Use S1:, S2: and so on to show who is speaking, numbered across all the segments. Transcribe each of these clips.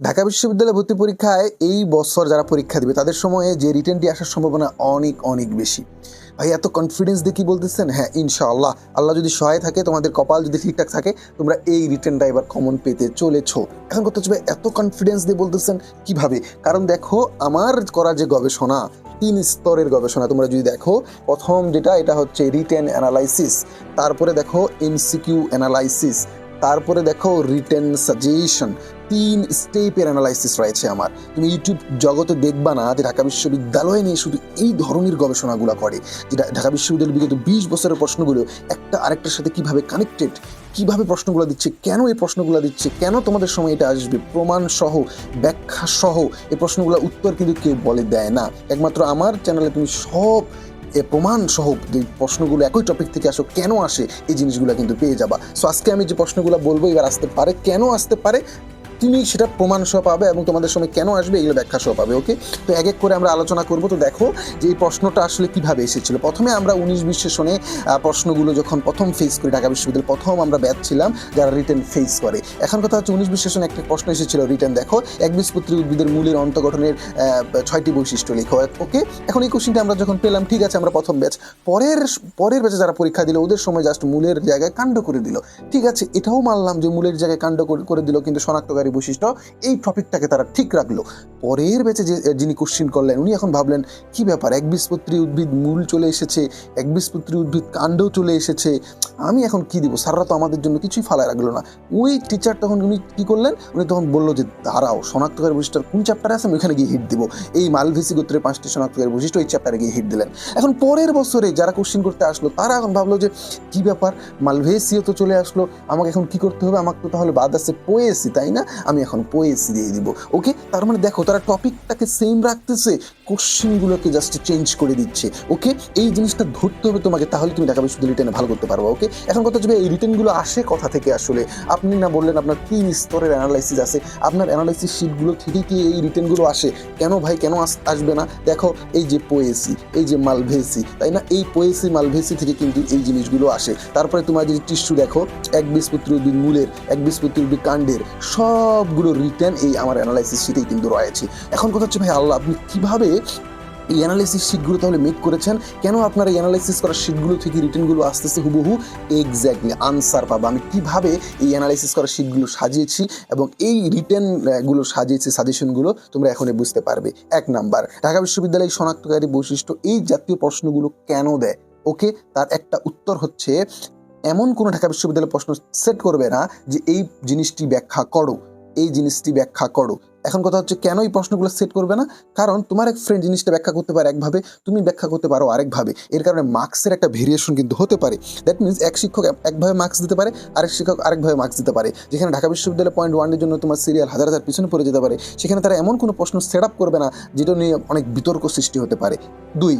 S1: ঢাকা বিশ্ববিদ্যালয় ভর্তি পরীক্ষায় এই বছর যারা পরীক্ষা দিবে, তাদের সময়ে যে রিটেনটি আসার সম্ভাবনা অনেক অনেক বেশি। ভাই, এত কনফিডেন্স দিয়ে কি বলতেছেন? হ্যাঁ ইনশাআল্লাহ। আল্লাহ যদি সহায় থাকে, তোমাদের কপাল যদি ঠিকঠাক থাকে, তোমরা এই রিটেনটা এবার কমন পেতে চলেছো। এখন কথা হচ্ছে এত কনফিডেন্স দিয়ে বলতেছেন কীভাবে? কারণ দেখো, আমার করা যে গবেষণা, তিন স্তরের গবেষণা, তোমরা যদি দেখো, প্রথম যেটা, এটা হচ্ছে রিটেন অ্যানালাইসিস তারপরে দেখো এমসিকিউ অ্যানালাইসিস তারপরে দেখো রিটেন সাজেশন তিন স্টেপের অ্যানালাইসিস রয়েছে আমার। তুমি ইউটিউব জগতে দেখবা না যে ঢাকা বিশ্ববিদ্যালয় নিয়ে শুধু এই ধরনের গবেষণাগুলো করে। যেটা ঢাকা বিশ্ববিদ্যালয়ের বিগত বিশ বছরের প্রশ্নগুলো একটা আরেকটার সাথে কীভাবে কানেক্টেড কীভাবে প্রশ্নগুলো দিচ্ছে, কেন এই প্রশ্নগুলো দিচ্ছে, কেন তোমাদের সময় এটা আসবে, প্রমাণ সহ, ব্যাখ্যা সহ, এই প্রশ্নগুলোর উত্তর কিন্তু কেউ বলে দেয় না। একমাত্র আমার চ্যানেলে তুমি সব, এ প্রমাণ সহ যে প্রশ্নগুলো একই টপিক থেকে আসো, কেন আসে, এই জিনিসগুলো কিন্তু পেয়ে যাবা। সো আজকে আমি যে প্রশ্নগুলো বলব, এবার আসতে পারে, কেন আসতে পারে তুমি সেটা প্রমাণ সহ পাবে এবং তোমাদের সময় কেন আসবে এগুলো ব্যাখ্যা সহ পাবে, ওকে? তো এক এক করে আমরা আলোচনা করব। তো দেখো যে এই প্রশ্নটা আসলে কীভাবে এসেছিল। প্রথমে আমরা উনিশ বিশ্লেষণে প্রশ্নগুলো যখন প্রথম ফেস করি, ঢাকা বিশ্ববিদ্যালয় প্রথম আমরা ব্যাচ ছিলাম যারা রিটার্ন ফেস করে। এখন কথা হচ্ছে উনিশ বিশ্লেষণে একটা প্রশ্ন এসেছিল রিটার্ন দেখো একবীজপত্রী উদ্ভিদের মূলের অন্তগঠনের ছয়টি বৈশিষ্ট্য লেখো, ওকে? এখন এই কোশ্চিনটা আমরা যখন পেলাম, ঠিক আছে, আমরা প্রথম ব্যাচ পরের পরের ব্যাচে যারা পরীক্ষা দিল, ওদের সময় জাস্ট মূলের জায়গায় কাণ্ড করে দিল। ঠিক আছে, এটাও মানলাম যে মূলের জায়গায় কাণ্ড করে- দিল, কিন্তু শনাক্তকারী বৈশিষ্ট্য এই টপিকটাকে তারা ঠিক রাখল। পরের ব্যাচে যে যিনি কোশ্চিন করলেন, উনি এখন ভাবলেন, কি ব্যাপার? একবীজপত্রী উদ্ভিদ মূল চলে এসেছে একবীজপত্রী উদ্ভিদ কাণ্ডও চলে এসেছে। আমি এখন কি দিব? স্যাররা তো আমাদের জন্য কিছুই ফালায় রাখল না। ওই টিচার তখন উনি কি করলেন? উনি তখন বলল যে, দাঁড়াও, শনাক্তকারী বৈশিষ্ট্য কোন চ্যাপ্টারে আছে? আমি ওখানে গিয়ে হিট দিব। এই মালভেসি গোত্রের পাঁচটি শনাক্তকারী বৈশিষ্ট্য এই চ্যাপ্টারে গিয়ে হিট দিলেন। এখন পরের বছরে যারা কোশ্চিন করতে আসলো, তারা এখন ভাবলো যে, কি ব্যাপার? মালভেসিও তো চলে আসলো, আমাকে এখন কি করতে হবে? আমাকে তো তাহলে বাদ আছে পোয়েসি তাই না? আমি এখন পোয়েসি দিয়ে দিব। ওকে তার মানে দেখো, তারা টপিকটাকে সেম রাখতেছে কোশ্চিনগুলোকে জাস্ট চেঞ্জ করে দিচ্ছে। ওকে এই জিনিসটা ধরতে হবে তোমাকে, তাহলে তুমি বিশ্ববিদ্যালয় রিটেনে ভালো করতে পারব ওকে এখন কথা হচ্ছে এই রিটেনগুলো আসে কথা থেকে আসলে? আপনি না বললেন আপনার তিন স্তরের অ্যানালাইসিস আছে। আপনার অ্যানালাইসিস শিটগুলো থেকে কি এই রিটেনগুলো আসে। কেন ভাই? কেন আস- আসবে না? দেখো, এই যে পোয়েসি এই যে মালভেসি তাই না? এই পোয়েসি মালভেসি থেকে কিন্তু এই জিনিসগুলো আসে। তারপরে তোমার যদি টিস্যু দেখো, এক বীজপত্রী উদ্ভিদ মূলের, এক বীজপত্রী উদ্ভিদ কাণ্ডের সবগুলো রিটেন এই আমার অ্যানালাইসিস শিটেই কিন্তু রয়েছে। এখন কথা হচ্ছে, ভাই, আল্লাহ, আপনি কীভাবে এই অ্যানালাইসিস শিটগুলো তাহলে মেক করেছেন? কেন আপনার এই অ্যানালাইসিস করা শিটগুলো থেকে রিটেনগুলো আসতেছে হুবহু? এক্স্যাক্টলি আনসার পাবো। আমি কীভাবে এই অ্যানালাইসিস করা শিটগুলো সাজিয়েছি এবং এই রিটেনগুলো সাজিয়েছি সাজেশনগুলো তোমরা এখনই বুঝতে পারবে। এক নাম্বার, ঢাকা বিশ্ববিদ্যালয় শনাক্তকারী বৈশিষ্ট্য, এই জাতীয় প্রশ্নগুলো কেন দেয়? ওকে তার একটা উত্তর হচ্ছে, এমন কোনো ঢাকা বিশ্ববিদ্যালয় প্রশ্ন সেট করবে না যে এই জিনিসটি ব্যাখ্যা করো। এই জিনিসটি ব্যাখ্যা করো। এখন কথা হচ্ছে, কেন এই প্রশ্নগুলো সেট করবে না? কারণ তোমার এক ফ্রেন্ড জিনিসটা ব্যাখ্যা করতে পারে একভাবে, তুমি ব্যাখ্যা করতে পারো আরেকভাবে। এর কারণে মার্কসের একটা ভেরিয়েশন কিন্তু হতে পারে। দ্যাট মিনস এক শিক্ষক একভাবে মার্কস দিতে পারে, আরেক শিক্ষক আরেকভাবে মার্কস দিতে পারে। যেখানে ঢাকা বিশ্ববিদ্যালয় পয়েন্ট ওয়ানের জন্য তোমার সিরিয়াল হাজার হাজার পিছনে পড়ে যেতে পারে। সেখানে তারা এমন কোনো প্রশ্ন সেট আপ করবে না, যেটা নিয়ে অনেক বিতর্ক সৃষ্টি হতে পারে। দুই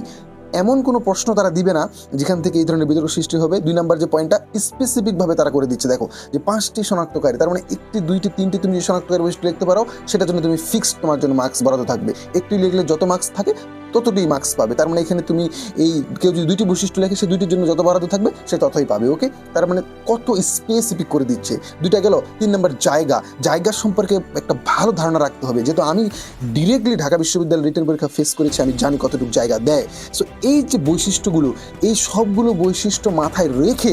S1: এমন কোনো প্রশ্ন তারা দিবে না যেখান থেকে এই ধরনের বিতর্ক সৃষ্টি হবে। দুই নম্বর যে পয়েন্টটা স্পেসিফিকভাবে তারা করে দিচ্ছে। দেখো, যে পাঁচটি শনাক্তকারী, তার মানে একটি, দুইটি, তিনটি তুমি যে শনাক্তকারী বৈশিষ্ট্য লিখতে পারো, সেটার জন্য তুমি ফিক্সড তোমার জন্য মার্কস বরাদ্দ থাকবে। একটি লিখলে যত মার্কস থাকে ততটাই মার্কস পাবে। তার মানে এখানে তুমি এই কেউ যদি দুইটি বৈশিষ্ট্য লেখে, সে দুইটির জন্য যত বরাদ্দ থাকবে, সে ততই পাবে ওকে তার মানে কত স্পেসিফিক করে দিচ্ছে। দুইটা গেল, তিন নম্বর জায়গা। জায়গা সম্পর্কে একটা ভালো ধারণা রাখতে হবে। যেহেতু আমি ডিরেক্টলি ঢাকা বিশ্ববিদ্যালয় রিটার্ন পরীক্ষা ফেস করেছি, আমি জানি কতটুকু জায়গা দেয়। সো এই যে বৈশিষ্ট্যগুলো, এই সবগুলো বৈশিষ্ট্য মাথায় রেখে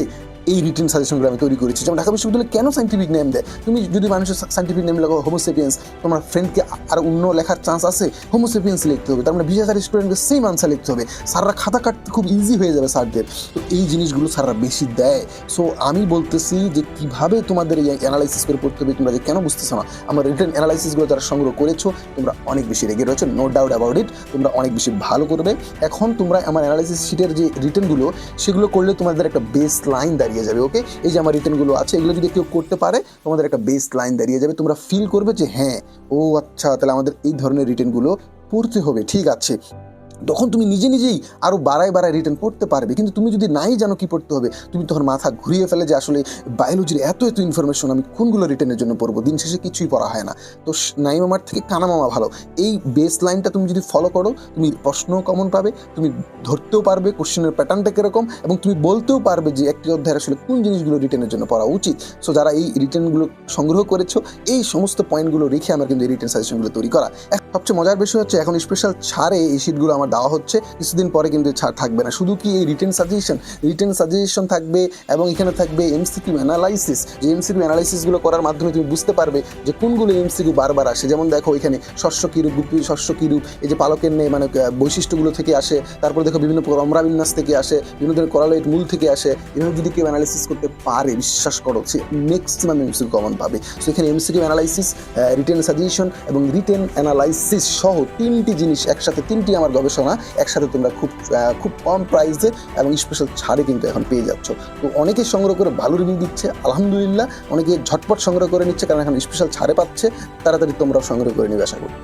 S1: এই রিটেন সাজেশনগুলো আমি তৈরি করেছি। যেমন ঢাকা বিশ্ববিদ্যালয় কেন সাইন্টিফিক নেম দেয়? তুমি যদি মানুষের সাইন্টিফিক নেম লেখো হোমোসেপিয়েন্স তোমার ফ্রেন্ডকে আর অন্য লেখার চান্স আছে হোমোসেপিয়েন্স লিখতে হবে। তার মানে বিশ হাজার স্টুডেন্টকে সেম আনসার লিখতে হবে। স্যাররা খাতা কাটতে খুব ইজি হয়ে যাবে স্যারদের তো এই জিনিসগুলো স্যাররা বেশি দেয়। সো আমি বলতেছি যে কীভাবে তোমাদের এই অ্যানালাইসিস করে পড়তে হবে, তোমরা যে কেন বুঝতেছো না, আমার রিটার্ন অ্যানালাইসিসগুলো যারা সংগ্রহ করেছ, তোমরা অনেক বেশি রেগে রয়েছে নো ডাউট অ্যাবাউট ইট তোমরা অনেক বেশি ভালো করবে। এখন তোমরা আমার অ্যানালাইসিস শিটের যে রিটার্নগুলো সেগুলো করলে তোমাদের একটা বেস লাইন দাঁড়িয়ে যাবে ওকে এই যে আমার রিটার্নগুলো আছে, এগুলো যদি কেউ করতে পারে, তোমাদের একটা বেস লাইন দাঁড়িয়ে যাবে। তোমরা ফিল করবে যে হ্যাঁ ও আচ্ছা তাহলে আমাদের এই ধরনের রিটার্নগুলো পড়তে হবে, ঠিক আছে? তখন তুমি নিজে নিজেই আরও বাড়ায় বাড়ায় রিটার্ন পড়তে পারবে। কিন্তু তুমি যদি নাই জানো কি পড়তে হবে, তুমি তখন মাথা ঘুরিয়ে ফেলে যে আসলে বায়োলজির এত এত ইনফরমেশন আমি কোনগুলো রিটার্নের জন্য পড়ব? দিন শেষে কিছুই পড়া হয় না। তো নাই মামার থেকে কানা মামা ভালো। এই বেস লাইনটা তুমি যদি ফলো করো, তুমি প্রশ্নও কমন পাবে, তুমি ধরতেও পারবে কোশ্চেনের প্যাটার্নটা কীরকম, এবং তুমি বলতেও পারবে যে একটি অধ্যায়ের আসলে কোন জিনিসগুলো রিটার্নের জন্য পড়া উচিত। সো যারা এই রিটার্নগুলো সংগ্রহ করেছ, এই সমস্ত পয়েন্টগুলো রেখে আমার কিন্তু এই রিটার্ন সাজেশনগুলো তৈরি করা। সবচেয়ে মজার বিষয় হচ্ছে এখন স্পেশাল ছাড়ে এই শিটগুলো আমার দেওয়া হচ্ছে। কিছুদিন পরে কিন্তু ছাড় থাকবে না। শুধু কি এই রিটার্ন সাজেশন রিটার্ন সাজেশন থাকবে এবং এখানে থাকবে এমসিকিউ অ্যানালাইসিস যে এমসিকিউ অ্যানালাইসিসগুলো করার মাধ্যমে তুমি বুঝতে পারবে যে কোনগুলো এমসিকিউ বারবার আসে। যেমন দেখো এখানে শস্য কিরূপ শস্য কিরূপ, এই যে পালকের নেই মানে বৈশিষ্ট্যগুলো থেকে আসে। তারপর দেখো বিভিন্ন রমরা বিন্যাস থেকে আসে, বিভিন্ন ধরনের করালোইট মূল থেকে আসে। এভাবে যদি কেউ অ্যানালাইসিস করতে পারে, বিশ্বাস করো, সে ম্যাক্সিমাম এমসিকিউ কমন পাবে। সো এখানে এমসিকিউ অ্যানালাইসিস রিটেন সাজেশন এবং রিটেন অ্যানালাইসিস সহ তিনটি জিনিস একসাথে, তিনটি আমার গবেষণা, একসাথে তোমরা খুব খুব কম প্রাইসে এবং স্পেশাল ছাড়ে কিন্তু এখন পেয়ে যাচ্ছ। তো অনেকে সংগ্রহ করে ভালো রিভিউ দিচ্ছে, আলহামদুলিল্লাহ। অনেকে ঝটপট সংগ্রহ করে নিচ্ছে, কারণ এখন স্পেশাল ছাড়ে পাচ্ছে। তাড়াতাড়ি তোমরাও সংগ্রহ করে নিবে, আশা করি।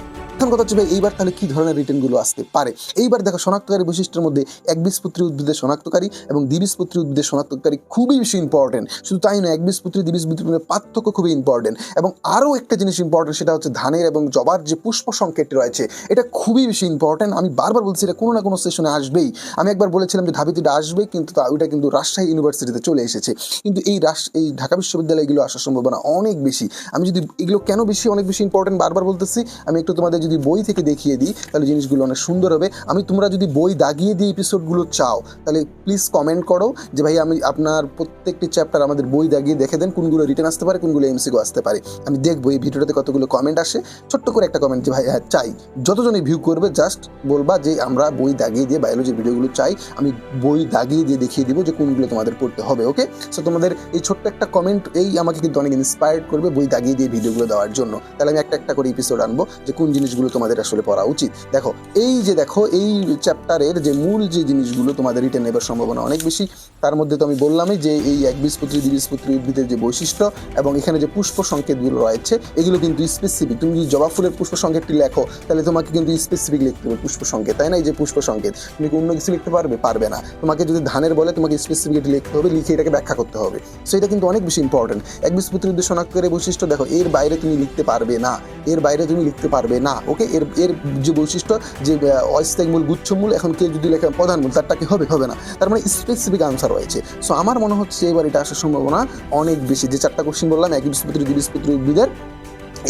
S1: প্রথম কথা হচ্ছে এইবার তাহলে কি ধরনের রিটার্নগুলো আসতে পারে? এইবার দেখো শনাক্তকারী বৈশিষ্ট্যের মধ্যে একবীজপত্রী উদ্ভিদের শনাক্তকারী এবং দ্বিবীজপত্রী উদ্ভিদের শনাক্তকারী খুবই বেশি ইম্পর্টেন্ট শুধু তাই নয় একবীজপত্রী মধ্যে পার্থক্য খুবই ইম্পর্টেন্ট এবং আরও একটা জিনিস ইম্পর্টেন্ট সেটা হচ্ছে ধানের এবং জবার যে পুষ্প সংকেতটি রয়েছে, এটা খুবই বেশি ইম্পর্টেন্ট আমি বারবার বলছি, এটা কোনো না কোনো সেশনে আসবেই। আমি একবার বলেছিলাম যে ধাবিতিটা আসবে কিন্তু তা ওইটা কিন্তু রাজশাহী ইউনিভার্সিটিতে চলে এসেছে। কিন্তু এই রাস এই ঢাকা বিশ্ববিদ্যালয়গুলো আসার সম্ভাবনা অনেক বেশি। আমি যদি এগুলো কেন বেশি, অনেক বেশি ইম্পর্টেন্ট বারবার বলতেছি, আমি একটু তোমাদের যদি বই থেকে দেখিয়ে দিই, তাহলে জিনিসগুলো অনেক সুন্দর হবে। আমি তোমরা যদি বই দাগিয়ে দিয়ে এপিসোডগুলো চাও, তাহলে প্লিজ কমেন্ট করো যে ভাই আমি আপনার প্রত্যেকটি চ্যাপ্টার আমাদের বই দাগিয়ে দেখে দেন, কোনগুলো রিটার্ন আসতে পারে, কোনগুলো এমসিগো আসতে পারে। আমি দেখব এই ভিডিওটাতে কতগুলো কমেন্ট আসে। ছোট্ট করে একটা কমেন্ট যে ভাই হ্যাঁ চাই। যতজনই ভিউ করবে জাস্ট বলবা যে আমরা বই দাগিয়ে দিয়ে বায়োলজির ভিডিওগুলো চাই, আমি বই দাগিয়ে দিয়ে দেখিয়ে দিব যে কোনগুলো তোমাদের পড়তে হবে ওকে সো তোমাদের এই ছোট্ট একটা কমেন্ট এই আমাকে কিন্তু অনেক ইন্সপায়ার্ড করবে বই দাগিয়ে দিয়ে ভিডিওগুলো দেওয়ার জন্য। তাহলে আমি একটা একটা করে এপিসোড আনব যে কোন জিনিসগুলো তোমাদের আসলে পড়া উচিত। দেখো, এই যে দেখো, এই চ্যাপ্টারের যে মূল যে জিনিসগুলো তোমাদের রিটেন নেবার সম্ভাবনা অনেক বেশি, তার মধ্যে তো আমি বললামই যে এই একবীজপত্রী দ্বিবীজপত্রী উদ্ভিদের যে বৈশিষ্ট্য এবং এখানে যে পুষ্প সংকেতগুলো রয়েছে, এগুলো কিন্তু স্পেসিফিক তুমি যদি জবা ফুলের পুষ্প সংকেতটি লেখো, তাহলে তোমাকে কিন্তু স্পেসিফিক লিখতে হবে পুষ্প সংকেত, তাই না? এই যে পুষ্প সংকেত, তুমি কি অন্য কিছু লিখতে পারবে? পারবে না। তোমাকে যদি ধানের বলে, তোমাকে স্পেসিফিক এটি লিখতে হবে, লিখে এটাকে ব্যাখ্যা করতে হবে। সো এটা কিন্তু অনেক বেশি ইম্পর্টেন্ট একবীজপত্রী উদ্ভিদ শনাক্তকারী বৈশিষ্ট্য, দেখো, এর বাইরে তুমি লিখতে পারবে না। এর বাইরে তুমি লিখতে পারবে না। ওকে, এর এর যে বৈশিষ্ট্য যে অস্থায়ী মূল গুচ্ছমূল এখন কেউ যদি লেখে প্রধান মূল, তারটা কি হবে? হবে না। তার মানে স্পেসিফিক আনসার রয়েছে। সো আমার মনে হচ্ছে এবার এটা আসার সম্ভাবনা অনেক বেশি। যে চারটা কোশ্চিন বললাম একবীজপত্রী দ্বিবীজপত্রী উদ্ভিদের।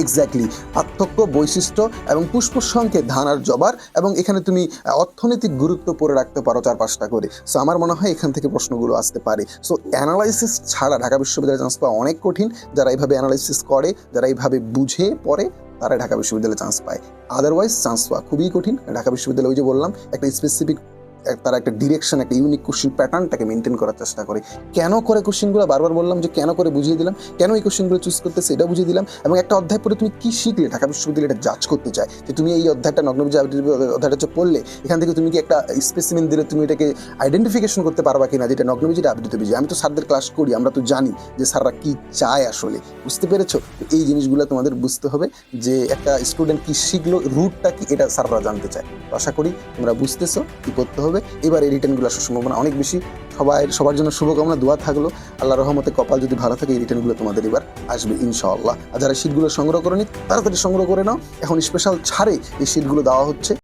S1: এক্স্যাক্টলি পার্থক্য, বৈশিষ্ট্য এবং পুষ্প সংকেত, ধান আর জবার। এবং এখানে তুমি অর্থনৈতিক গুরুত্ব পরে রাখতে পারো চার পাঁচটা করে। সো আমার মনে হয় এখান থেকে প্রশ্নগুলো আসতে পারে। সো অ্যানালাইসিস ছাড়া ঢাকা বিশ্ববিদ্যালয়ের চান্স পাওয়া অনেক কঠিন। যারা এইভাবে অ্যানালাইসিস করে, যারা এইভাবে বুঝে, পড়ে তারা ঢাকা বিশ্ববিদ্যালয়ে চান্স পায়। আদারওয়াইজ চান্স পাওয়া খুবই কঠিন। ঢাকা বিশ্ববিদ্যালয়ে ওই যে বললাম, একটা স্পেসিফিক তারা একটা ডিরেকশন একটা ইউনিক কোশ্চিন প্যাটার্নটাকে মেনটেন করার চেষ্টা করে। কেন করে কোশ্চিনগুলো বারবার বললাম যে কেন করে বুঝিয়ে দিলাম। কেন এই কোশ্চিনগুলো চুজ করতে সেটা বুঝিয়ে দিলাম। এবং একটা অধ্যায় পরে তুমি কি শিখলে? ঢাকা বিশ্ববিদ্যালয় এটা জাজ করতে চায়। যে তুমি এই অধ্যায়টা নগ্নবীজ অধ্যায়টা হচ্ছে পড়লে, এখান থেকে তুমি কি একটা স্পেসিমেন দিলে তুমি এটাকে আইডেন্টিফিকেশন করতে পারবা কিনা যেটা নগ্নবীজিটা আবৃত বীজ আমি তো স্যারদের ক্লাস করি, আমরা তো জানি যে স্যাররা কি চায় আসলে। বুঝতে পেরেছ? এই জিনিসগুলো তোমাদের বুঝতে হবে যে একটা স্টুডেন্ট কি শিখলো রুটটা কি, এটা স্যাররা জানতে চায়। আশা করি তোমরা বুঝতেছো কি করতে হবে। এবার এই রিটার্নগুলো আসার সম্ভাবনা অনেক বেশি। সবাই সবার জন্য শুভকামনা, দোয়া থাকল। আল্লাহ রহমতে কপাল যদি ভালো থাকে, এই রিটার্নগুলো তোমাদের এবার আসবে ইনশাআল্লাহ। আর যারা শীটগুলো সংগ্রহ করে নি তাড়াতাড়ি সংগ্রহ করে নাও। এখন স্পেশাল ছাড়ে এই শীটগুলো দেওয়া হচ্ছে।